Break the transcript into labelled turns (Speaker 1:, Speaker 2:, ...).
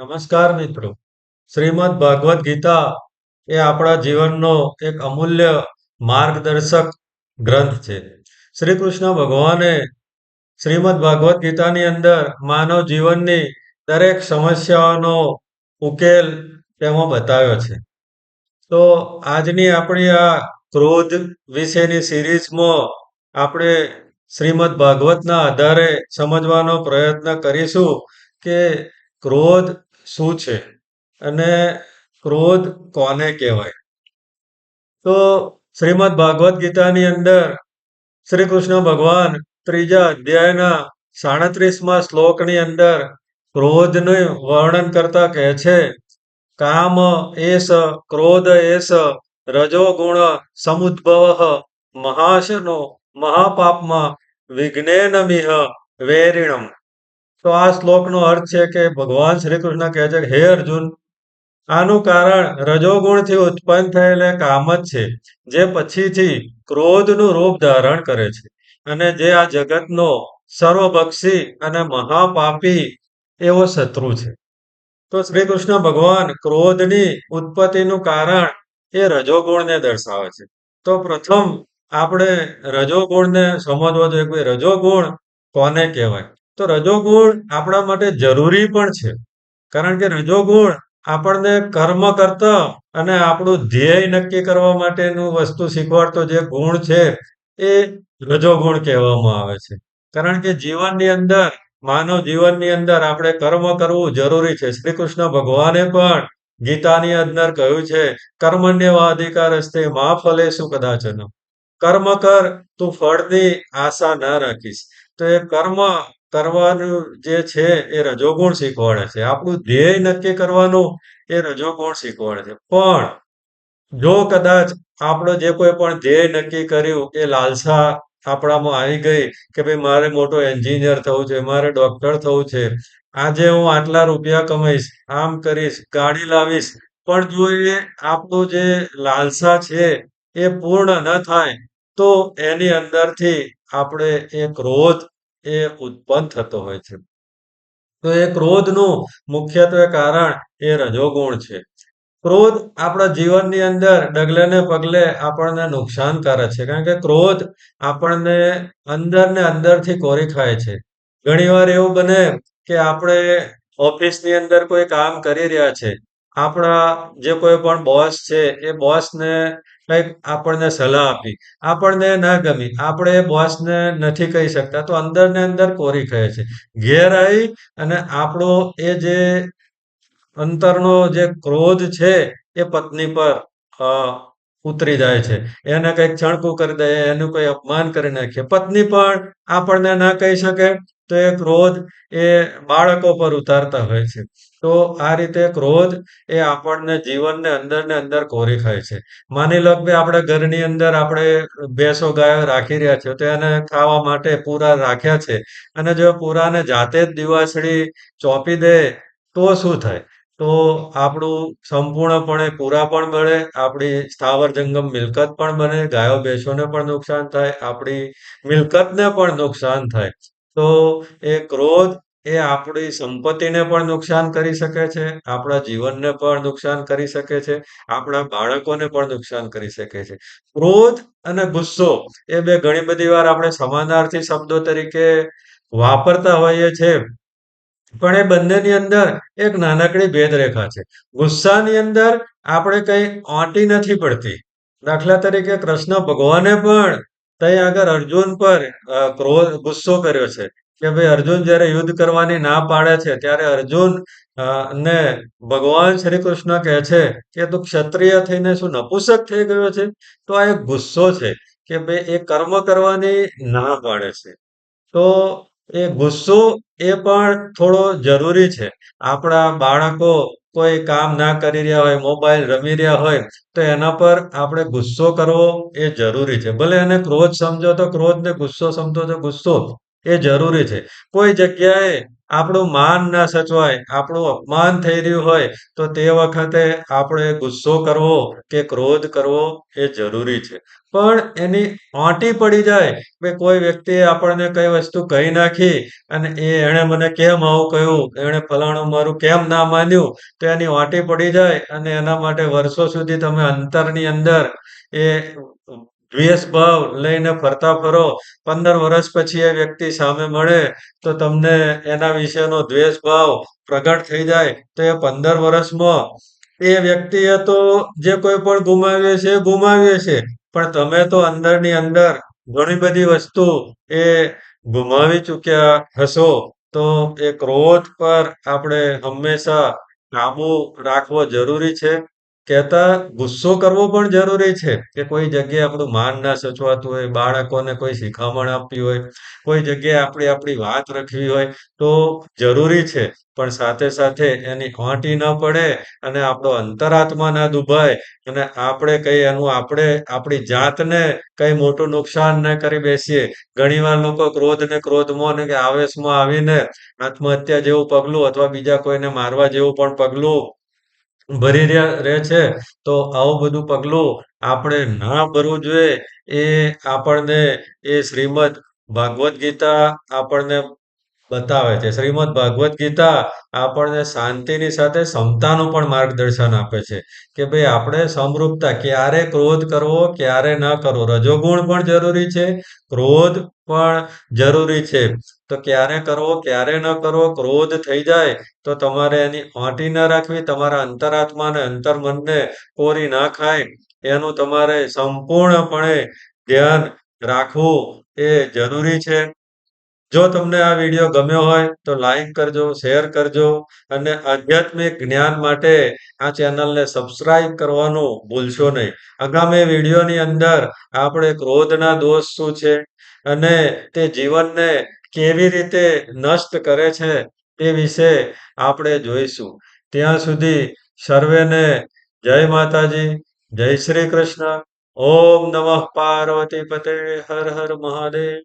Speaker 1: નમસ્કાર મિત્રો. શ્રીમદ ભાગવત ગીતા એ આપણા જીવનનો એક અમૂલ્ય માર્ગદર્શક ગ્રંથ છે. શ્રી કૃષ્ણ ભગવાને શ્રીમદ ભાગવત ગીતાની અંદર માનવ જીવનની દરેક સમસ્યાઓનો ઉકેલ તેમાં બતાવ્યો છે. તો આજની આપણી આ ક્રોધ વિશેની સિરીઝમાં આપણે શ્રીમદ ભાગવતના આધારે સમજવાનો પ્રયત્ન કરીશું કે ક્રોધ શું છે? અને ક્રોધ કોને કહેવાય? તો શ્રીમદ ભાગવત ગીતાની અંદર શ્રી કૃષ્ણ ભગવાન ત્રીજા અધ્યાયના સાડત્રીસમાં શ્લોકની અંદર ક્રોધનું વર્ણન કરતા કહે છે, કામ એસ ક્રોધ એસ રજોગુણ સમુદ્ભવ મહાશનો મહાપાપમાં વિઘ્નેનમિહ વેરિણમ. તો આ શ્લોકનો અર્થ છે કે ભગવાન શ્રી કૃષ્ણ કહે છે હે અર્જુન, આનું કારણ રજોગુણથી ઉત્પન્ન થયેલ કામ જ છે, જે પછીથી ક્રોધનું રૂપ ધારણ કરે છે. અને જે આ જગતનો સર્વભક્ષી અને મહાપાપી એવો શત્રુ છે. તો શ્રી કૃષ્ણ ભગવાન ક્રોધની ઉત્પત્તિનું કારણ એ રજોગુણને દર્શાવે છે. તો પ્રથમ આપણે રજોગુણને સમજવો જોઈએ કે રજોગુણ કોને કહેવાય? તો રજોગુણ આપણા માટે જરૂરી પણ છે. કારણ કે રજોગુણ આપણને કર્મ કરતા અને આપણું ધ્યેય નક્કી કરવા માટેનું વસ્તુ શીખવાડતો જે ગુણ છે, એ રજોગુણ કહેવામાં આવે છે. કારણ કે જીવનની અંદર, માનવ જીવનની અંદર આપણે કર્મ કરવું જરૂરી છે. શ્રી કૃષ્ણ ભગવાને પણ ગીતાની અંદર કહ્યું છે કર્મણ્યવા અધિકાર હસ્તે મા ફલે શું કદાચન કર્મ કર, તું ફળની આશા ન રાખીશ. તો એ કર્મ કરવાનું જે છે એ રજોગુણ શીખવાડે છે. આપણું ધ્યેય નક્કી કરવાનું એ રજોગુણ શીખવાડે છે. પણ જો કદાચ આપણો જે કોઈ પણ ધ્યેય નક્કી કર્યું એ લાલસા આપણામાં આવી ગઈ કે ભાઈ મારે મોટો એન્જિનિયર થવું છે, મારે ડોક્ટર થવું છે, આજે હું આટલા રૂપિયા કમાઈશ, આમ કરીશ, ગાડી લાવીશ, પણ જો એ આપણું જે લાલસા છે એ પૂર્ણ ન થાય, તો એની અંદરથી આપણે એ ક્રોધ એ ઉત્પન્ન થતો હોય છે. તો એ ક્રોધનું મુખ્યત્વે કારણ એ રજોગુણ છે. ક્રોધ આપણા જીવનની અંદર ડગલે ને પગલે આપણને નુકસાનકારક છે. કારણ કે ક્રોધ આપણને અંદર ને અંદરથી કોરી ખાય છે. ઘણીવાર એવું બને કે આપણે ઓફિસની અંદર કોઈ કામ કરી રહ્યા છે. આપણા જે કોઈ પણ બોસ છે, એ બોસને કંઈક આપણને સલાહ આપી. આપણને ના ગમી, આપણે એ બોસને નથી કહી શકતા. તો અંદર ને અંદર કોરી કહે છે? ઘેર આવી અને આપણો એ જે અંતરનો જે ક્રોધ છે, એ પત્ની પર ઉતરી જાય છે. એને કંઈક છણકું કરી દે, એનું કોઈ અપમાન કરી નાખીએ પત્ની પણ આપણને ના કહી શકે, તો એ ક્રોધ એ બાળકો પર ઉતારતા હોય છે. તો આ રીતે ક્રોધ એ આપણને જીવનને અંદર ને અંદર કોરી ખાય છે. માની લો કે આપણે ઘરની અંદર આપણે ભેંસો ગાયો રાખી રહ્યા છે તો એને ખાવા માટે પૂરા રાખ્યા છે. અને જો પૂરાને જાતે જ દિવાસળી ચોંપી દે, તો શું થાય? તો આપણું સંપૂર્ણપણે પૂરા પણ મળે આપણી સ્થાવર જંગમ મિલકત પણ બને, ગાયો ભેંસોને પણ નુકસાન થાય, આપણી મિલકતને પણ નુકસાન થાય. તો એ ક્રોધ એ આપણી સંપત્તિને પણ નુકસાન કરી શકે છે, આપણા જીવનને પણ નુકસાન કરી શકે છે, આપણા બાળકોને પણ નુકસાન કરી શકે છે. ક્રોધ અને ગુસ્સો એ બે ઘણી બધી વાર આપણે સમાનાર્થી શબ્દો તરીકે વાપરતા હોઈએ છીએ, પણ એ બંનેની અંદર એક નાનકડી ભેદરેખા છે. ગુસ્સાની અંદર આપણે કઈ ઓંટી નથી પડતી. દાખલા તરીકે કૃષ્ણ ભગવાને પણ ત્યાં આગળ અર્જુન પર ક્રોધ, ગુસ્સો કર્યો છે. કે ભાઈ અર્જુન જ્યારે યુદ્ધ કરવાની ના પાડે છે, ત્યારે અર્જુન ને ભગવાન શ્રી કૃષ્ણ કહે છે કે તું ક્ષત્રિય થઈને શું નપુસક થઈ ગયો છે? તો આ એક ગુસ્સો છે કે ભાઈ એ કર્મ કરવાની ના પાડે છે. તો એ ગુસ્સો એ પણ થોડો જરૂરી છે. આપણા બાળકો કોઈ કામ ના કરી રહ્યા હોય, મોબાઈલ રમી રહ્યા હોય, તો એના પર આપણે ગુસ્સો કરવો એ જરૂરી છે. ભલે એને ક્રોધ સમજો તો ક્રોધ ને ગુસ્સો સમજો તો ગુસ્સો. એ જરૂરી છે કોઈ જગ્યાએ આપણું માન ના સચવાય, આપણું અપમાન થઈ રહ્યું હોય, તો તે વખતે આપણે ગુસ્સો કરવો કે ક્રોધ કરવો એ જરૂરી છે. પણ એની આંટી પડી જાય કે કોઈ વ્યક્તિએ આપણને કઈ વસ્તુ કહી નાખી અને એ એણે મને કેમ આવું કહ્યું? એણે ફલાણું મારું કેમ ના માન્યું? તો એની આંટી પડી જાય અને એના માટે વર્ષો સુધી તમે અંતરની અંદર એ દ્વેષ ભાવ લઈને ફરતા ફરો. 15 વર્ષ પછી એ વ્યક્તિ સામે મળે તો તમને એના વિશેનો દ્વેષ ભાવ પ્રગટ થઈ જાય. તો એ 15 વર્ષમાં એ વ્યક્તિએ તો જે કોઈ પણ ગુમાવ્યો છે, એ ગુમાવ્યું છે. પણ તમે તો અંદરની અંદર ઘણી બધી વસ્તુ એ ગુમાવી ચૂક્યા હશો. તો એ ક્રોધ પર આપણે હંમેશા કાબુ રાખવો જરૂરી છે. કહેતા ગુસ્સો કરવો પણ જરૂરી છે કે કોઈ જગ્યાએ આપણું માન ના સચવાતું હોય, બાળકોને કોઈ શિખામણ આપવી હોય, કોઈ જગ્યાએ આપણે આપણી વાત રાખવી હોય, તો જરૂરી છે. પણ સાથે સાથે એની ખોટી ન પડે અને આપણો અંતરાત્મા ના દુભાય અને આપણે કઈ એનું આપણે આપણી જાતને કઈ મોટું નુકસાન ન કરી બેસીએ. ઘણીવાર લોકો ક્રોધને ક્રોધમાં અને કે આવેશમાં આવીને આત્મહત્યા જેવું પગલું અથવા બીજા કોઈને મારવા જેવું પણ પગલું ભરી રહ્યા રહે છે. તો આવું બધું પગલું આપણે ના ભરવું જોઈએ. એ આપણને એ શ્રીમદ ભાગવદ ગીતા આપણને બતાવે છે. શ્રીમદ ભાગવદ ગીતા આપણને શાંતિની સાથે ક્ષમતાનું પણ માર્ગદર્શન આપે છે. કે ભાઈ આપણે સમરૂપતા ક્યારે ક્રોધ કરવો, ક્યારે ન કરવો. રજોગુણ પણ જરૂરી છે, ક્રોધ પણ જરૂરી છે. તો ક્યારે કરવો, ક્યારે ન કરવો. ક્રોધ થઈ જાય તો તમારે એની ઓંટી ન રાખવી. તમારા અંતરાત્માને, અંતર્મનને કોરી ના ખાય એનું તમારે સંપૂર્ણપણે ધ્યાન રાખવું એ જરૂરી છે. જો તમને આ વીડિયો ગમ્યો હોય તો લાઈક કરજો, શેર કરજો અને આધ્યાત્મિક જ્ઞાન માટે આ ચેનલને સબસ્ક્રાઇબ કરવાનું ભૂલશો નહીં. આગામી વિડીયોની અંદર આપણે ક્રોધના દોષ શું છે અને તે જીવનને કેવી રીતે નષ્ટ કરે છે તે વિશે આપણે જોઈશું. ત્યાં સુધી સર્વેને જય માતાજી, જય શ્રી કૃષ્ણ. ઓમ નમઃ પાર્વતી પતે હર હર મહાદેવ.